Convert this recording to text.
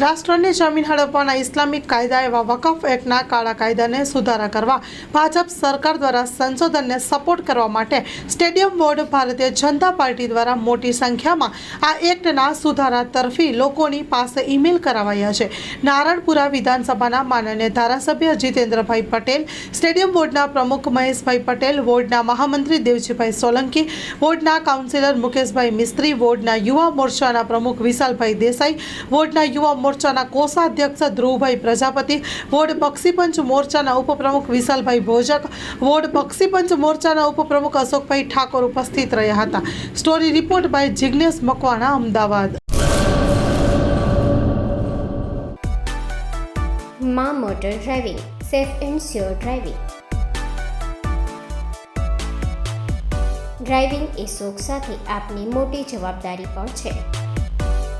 રાષ્ટ્રની જમીન હડપવાના ઇસ્લામિક કાયદા એવા વકફ એક્ટના કાળા કાયદાને સુધારા કરવા ભાજપ સરકાર દ્વારા સંશોધનને સપોર્ટ કરવા માટે stadium board Bharatiya Janata party દ્વારા મોટી સંખ્યામાં આ એક્ટના સુધારા તરફી લોકોની પાસે ઈમેલ કરાવાયા છે. નારણપુરા વિધાનસભાના માનનીય ધારાસભ્ય જીતેન્દ્રભાઈ પટેલ, સ્ટેડિયમ બોર્ડના પ્રમુખ મહેશભાઈ પટેલ વોર્ડના મહામંત્રી દેવજીભાઈ સોલંકી વોર્ડના કાઉન્સિલર મુકેશભાઈ મિસ્ત્રી વોર્ડના યુવા મોરચાના પ્રમુખ વિશાલભાઈ દેસાઈ વોર્ડના યુવા મોરચાના કોષાધ્યક્ષ ધ્રુવભાઈ પ્રજાપતિ, વોર્ડ પક્ષીપંચ મોરચાના ઉપપ્રમુખ વિશાલભાઈ ભોજક, વોર્ડ પક્ષીપંચ મોરચાના ઉપપ્રમુખ અશોકભાઈ ઠાકોર ઉપસ્થિત રહ્યા હતા. Story report by Jignesh Makwana, Ahmedabad. Maa motor driving, safe and sure driving. Driving એ શોખ સાથે આપની મોટી જવાબદારી પણ છે.